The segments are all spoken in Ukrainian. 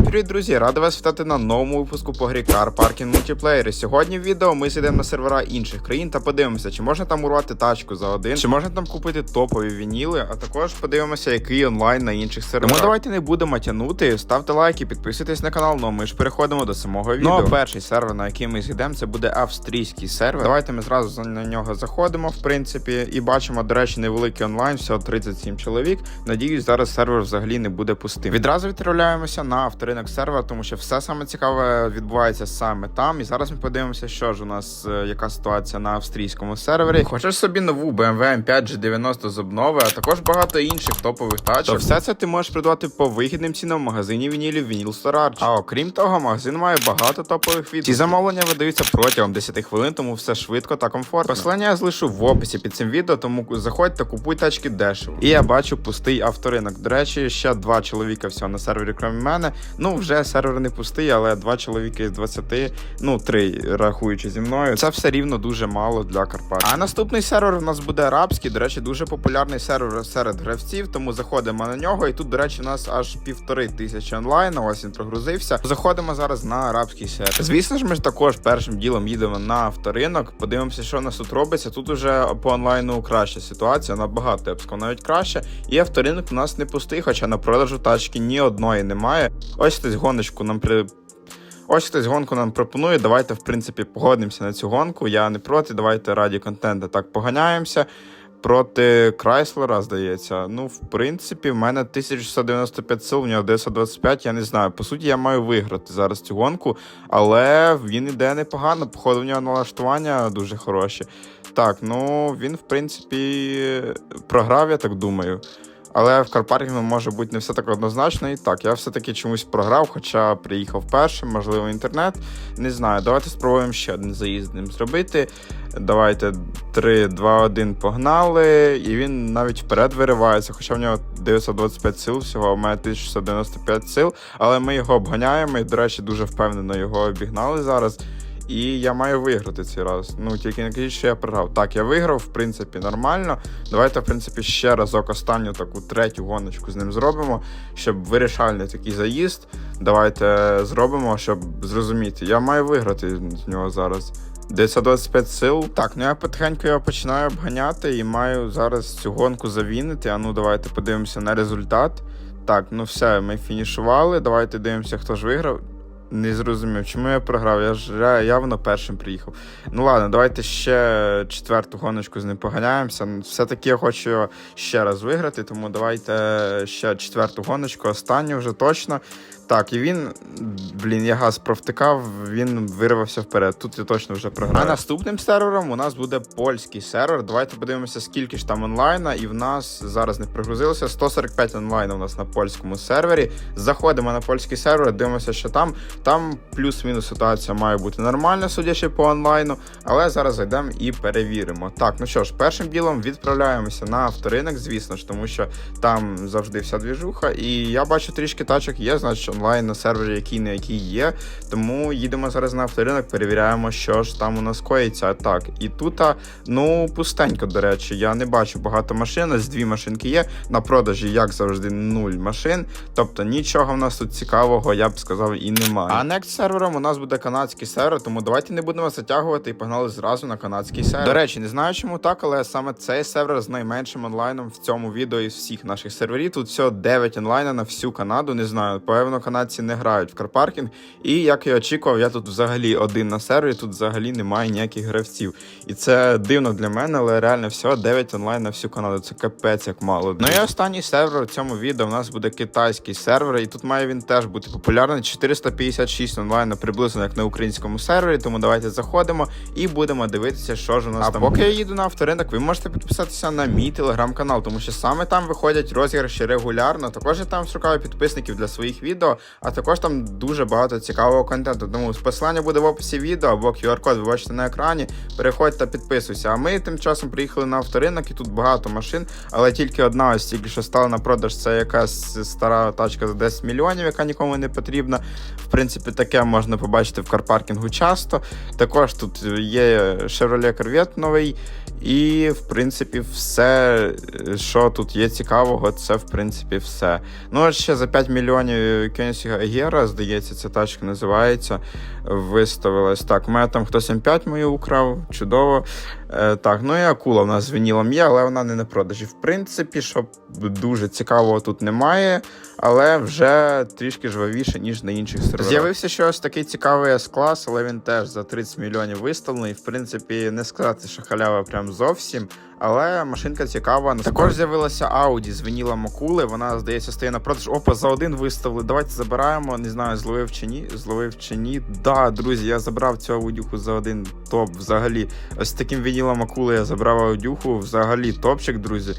Всім привіт, друзі! Радий вас вітати на новому випуску по грі Car Parking Multiplayer. Сьогодні в відео ми зайдемо на сервера інших країн та подивимося, чи можна там урвати тачку за один, чи можна там купити топові вініли, а також подивимося, який онлайн на інших серверах. Тому давайте не будемо тягнути. Ставте лайки, підписуйтесь на канал. Ну а ми ж переходимо до самого відео. Ну а перший сервер, на який ми зайдемо, це буде австрійський сервер. Давайте ми зразу на нього заходимо, в принципі, і бачимо, до речі, невеликий онлайн, всього 37 чоловік. Надіюсь, зараз сервер взагалі не буде пустим. Відразу відправляємося на авторинок сервера, тому що все саме цікаве відбувається саме там. І зараз ми подивимося, що ж у нас е, яка ситуація на австрійському сервері. Хочеш собі нову BMW M5 G90 з обнови, а також багато інших топових тачок. То все це ти можеш придбати по вигідним цінам в магазині вінілів Vinyl Storage. А окрім того, магазин має багато топових відгуків. Ці замовлення видаються протягом 10 хвилин, тому все швидко та комфортно. Посилання я залишу в описі під цим відео, тому заходь та купуй тачки дешево. І я бачу пустий авторинок. До речі, ще два чоловіка всього на сервері, крім мене. Ну, вже сервер не пустий, але два чоловіки з 20, ну три рахуючи зі мною. Це все рівно дуже мало для Карпат. А наступний сервер у нас буде арабський. До речі, дуже популярний сервер серед гравців, тому заходимо на нього. І тут, до речі, у нас аж півтори тисячі онлайн. Ось він прогрузився. Заходимо зараз на арабський сервер. Звісно ж, ми ж також першим ділом їдемо на авторинок. Подивимося, що у нас тут робиться. Тут уже по онлайну краща ситуація, набагато я б сказав, навіть краще. І авторинок у нас не пустий, хоча на продажу тачки ні одної немає. Ось хтось гоночку нам при. Ось хтось гонку нам пропонує. Давайте, в принципі, погодимося на цю гонку. Я не проти. Давайте раді контенту так поганяємося. Проти Крайслера, здається. Ну, в принципі, в мене 1695 сил, в нього 925, я не знаю. По суті, я маю виграти зараз цю гонку, але він іде непогано. Походу, в нього налаштування дуже хороші. Так, ну він, в принципі, програв, я так думаю. Але в карпаркінгу може бути не все так однозначно. І так, я все-таки чомусь програв, хоча приїхав першим, можливо, інтернет. Не знаю. Давайте спробуємо ще один заїзд ним зробити. Давайте 3, 2, 1 погнали. І він навіть вперед виривається, хоча в нього 925 сил, всього, а в мене 1695 сил. Але ми його обганяємо і, до речі, дуже впевнено його обігнали зараз. І я маю виграти цей раз. Ну, тільки не кажіть, що я програв. Так, я виграв, в принципі, нормально. Давайте, в принципі, ще разок останню таку третю гоночку з ним зробимо, щоб вирішальний такий заїзд. Давайте зробимо, щоб зрозуміти. Я маю виграти з нього зараз. 925 сил. Так, ну я потихеньку його починаю обганяти і маю зараз цю гонку завінити. А ну давайте подивимося на результат. Так, ну все, ми фінішували. Давайте дивимося, хто ж виграв. Не зрозумів, чому я програв? Я ж явно першим приїхав. Ну ладно, давайте ще четверту гоночку з ним поганяємося. Все-таки я хочу ще раз виграти, тому давайте ще четверту гоночку, останню вже точно. Так, і він, блін, я газ провтикав, він вирвався вперед. Тут я точно вже програв. А наступним сервером у нас буде польський сервер. Давайте подивимося, скільки ж там онлайна, і в нас зараз не прогрузилося. 145 онлайна у нас на польському сервері. Заходимо на польський сервер, дивимося, що там. Там плюс-мінус ситуація має бути нормальна, судячи по онлайну. Але зараз зайдемо і перевіримо. Так, ну що ж, першим ділом відправляємося на авторинок, звісно ж, тому що там завжди вся двіжуха. І я бачу трішки тачок є, значить онлайн на сервері, який не який є. Тому їдемо зараз на авторинок, перевіряємо, що ж там у нас коїться. Так, і тут, ну, пустенько, до речі, я не бачу багато машин, ось дві машинки є. На продажі, як завжди, нуль машин. Тобто нічого в нас тут цікавого, я б сказав, і немає. А next сервером у нас буде канадський сервер, тому давайте не будемо затягувати і погнали зразу на канадський сервер. До речі, не знаю, чому так, але саме цей сервер з найменшим онлайном в цьому відео із всіх наших серверів. Тут всього 9 онлайна на всю Канаду. Не знаю, певно, канадці не грають в карпаркінг. І як я очікував, я тут взагалі один на сервері, тут взагалі немає ніяких гравців. І це дивно для мене, але реально всього 9 онлайн на всю Канаду. Це капець як мало. Ну і останній сервер у цьому відео у нас буде китайський сервер, і тут має він теж бути популярний. 456 онлайн, приблизно як на українському сервері. Тому давайте заходимо і будемо дивитися, що ж у нас а там. Поки я їду на авторинок, ви можете підписатися на мій телеграм-канал, тому що саме там виходять розіграші регулярно. Також я там шукаю підписників для своїх відео, а також там дуже багато цікавого контенту. Тому посилання буде в описі відео або QR-код ви бачите на екрані. Переходь та підписуйся. А ми тим часом приїхали на авторинок, і тут багато машин, але тільки одна ось тільки що стала на продаж. Це якась стара тачка за 10 мільйонів, яка нікому не потрібна. В принципі, таке можна побачити в карпаркінгу часто. Також тут є Chevrolet Corvette новий. І, в принципі, все, що тут є цікавого, це в принципі все. Ну, ще за 5 мільйонів Кенсіга Егера, здається, ця тачка називається. Виставилась. Так, у мене там хтось М5 мою украв, чудово. Е, так, ну і акула в нас з вінілом є, але вона не на продажі. В принципі, що дуже цікавого тут немає, але вже трішки жвавіше, ніж на інших серверах. З'явився ще ось такий цікавий S-клас, але він теж за 30 мільйонів виставлений. В принципі, не сказати, що халява прям зовсім. Але машинка цікава. Також з'явилася Audi з вінілом акули. Вона, здається, стає на продаж. Опа, за один виставили. Давайте забираємо. Не знаю, зловив чи ні. Зловив чи ні. Да, друзі, я забрав цю аудюху за один топ. Взагалі, ось таким вінілом акули я забрав аудюху. Взагалі топчик, друзі.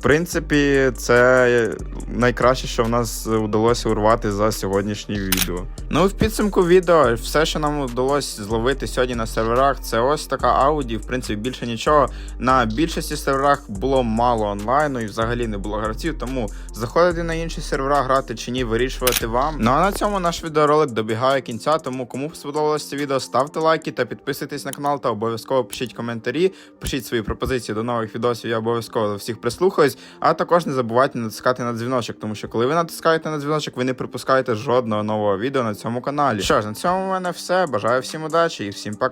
В принципі, це найкраще, що в нас вдалося урвати за сьогоднішнє відео. Ну, в підсумку відео, все, що нам вдалося зловити сьогодні на серверах, це ось така Audi. В принципі, більше нічого. На більшості серверах було мало онлайну і взагалі не було гравців. Тому заходити на інші сервера, грати чи ні, вирішувати вам. Ну а на цьому наш відеоролик добігає кінця. Тому кому сподобалось це відео, ставте лайки та підписуйтесь на канал та обов'язково пишіть коментарі, пишіть свої пропозиції до нових відосів. Я обов'язково до всіх прислухаюсь. А також не забувайте натискати на дзвіночок, тому що коли ви натискаєте на дзвіночок, ви не пропускаєте жодного нового відео на цьому каналі. Що ж, на цьому в мене все. Бажаю всім удачі і всім пока.